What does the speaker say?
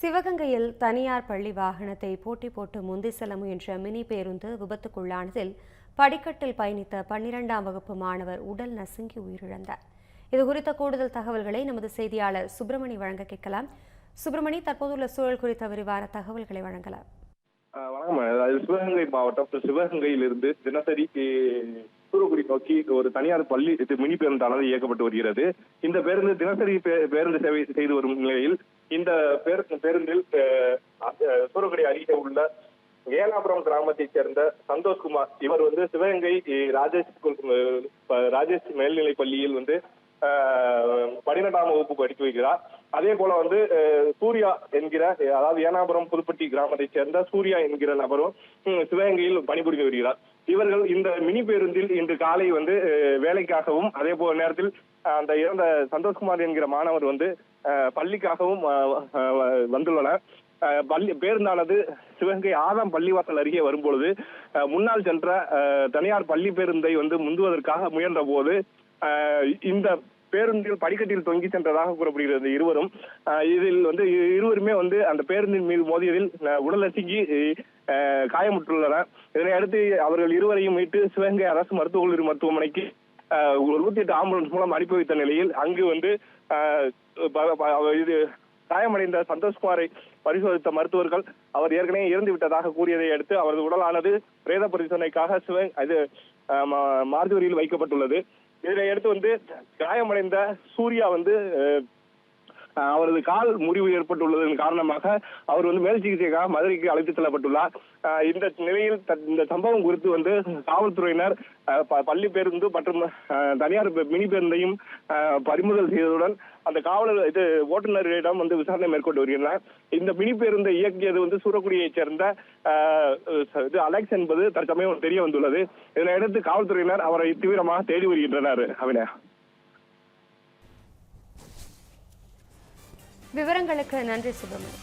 சிவகங்கையில் தனியார் பள்ளி வாகனத்தை போட்டி போட்டு முந்தி செல்ல முயன்ற மினி பேருந்து விபத்துக்குள்ளானதில் படிக்கட்டில் பயணித்த பன்னிரெண்டாம் வகுப்பு மாணவர் உடல் நசுங்கி உயிரிழந்தார். இது குறித்த கூடுதல் தகவல்களை நமது செய்தியாளர் சுப்பிரமணி வழங்க கேட்கலாம். சுப்பிரமணி தற்போதுள்ள சூழல் குறித்த விரிவான தகவல்களை வழங்கலாம். வணக்கம். சிவகங்கை மாவட்டம் சிவகங்கையிலிருந்து தினசரி தூத்துக்குடி நோக்கி ஒரு தனியார் பள்ளி மினி பேருந்தானது இயக்கப்பட்டு வருகிறது. இந்த பேருந்து தினசரி பேருந்து சேவை செய்து வரும் நிலையில் இந்த பேருந்தில் அஹ், சூரக்குடி அருகே உள்ள ஏனாபுரம் கிராமத்தைச் சேர்ந்த சந்தோஷ்குமார் இவர் வந்து சிவகங்கை ராஜேஷ் ராஜேஷ் மேல்நிலை பள்ளியில் வந்து ஆஹ், வகுப்பு படித்து வைக்கிறார் அதே போல வந்து சூர்யா என்கிற அதாவது ஏனாபுரம் புதுப்பட்டி கிராமத்தைச் சேர்ந்த சூர்யா என்கிற நபரும் சிவகங்கையில் பணிபுரிந்து வருகிறார். இவர்கள் இந்த மினி பேருந்தில் இன்று காலை வந்து வேலைக்காகவும் அதே போல நேரத்தில் அந்த இறந்த சந்தோஷ்குமார் என்கிற மாணவர் வந்து பள்ளிக்காகவும் வந்துள்ளனர். பள்ளி பேருந்தானது சிவகங்கை ஆதாம் பள்ளிவாசல் அருகே வரும்பொழுது முன்னால் சென்ற தனியார் பள்ளி பேருந்தை வந்து முந்துவதற்காக முயன்ற போது இந்த பேருந்தில் படிக்கட்டில் தொங்கி சென்றதாக கூறப்படுகிறது. இருவரும் இதில் வந்து இருவருமே வந்து அந்த பேருந்தின் மீது மோதியதில் உடல் நசுங்கி காயமுற்றுள்ளனர். இதனை அடுத்து அவர்கள் இருவரையும் மீட்டு சிவகங்கை அரசு மருத்துவக் கல்லூரி மருத்துவமனைக்கு அஹ், நூத்தி எட்டு ஆம்புலன்ஸ் மூலம் அனுப்பி வைத்த நிலையில் அங்கு வந்து அஹ், இது காயமடைந்த சந்தோஷ்குமாரை பரிசோதித்த மருத்துவர்கள் அவர் ஏற்கனவே இறந்து விட்டதாக கூறியதை அடுத்து அவரது உடலானது பிரேத பரிசோதனைக்காக சிவ இது அஹ், மார்ஜோரியில் வைக்கப்பட்டுள்ளது. இதனை அடுத்து வந்து காயமடைந்த சூர்யா வந்து அவரது கால் முறிவு ஏற்பட்டுள்ளதன் காரணமாக அவர் வந்து மேல் சிகிச்சைக்காக மதுரைக்கு அழைத்து செல்லப்பட்டுள்ளார். இந்த நிலையில் த- இந்த சம்பவம் குறித்து வந்து காவல்துறையினர் ப- பள்ளி பேருந்து மற்றும் தனியார் பே- மினி பேருந்தையும் பறிமுதல் செய்ததுடன் அந்த காவலர் இது ஓட்டுநரிடம் வந்து விசாரணை மேற்கொண்டு வருகின்றனர். இந்த மினி பேருந்தை இயக்கியது வந்து சூரக்குடியைச் சேர்ந்த இது அலெக்ஸ் என்பது தற்சமயம் தெரிய வந்துள்ளது. இதனையடுத்து காவல்துறையினர் அவரை தீவிரமாக தேடி வருகின்றனர் அவினா விவரங்களுக்கு நன்றி சுப்பிரமணி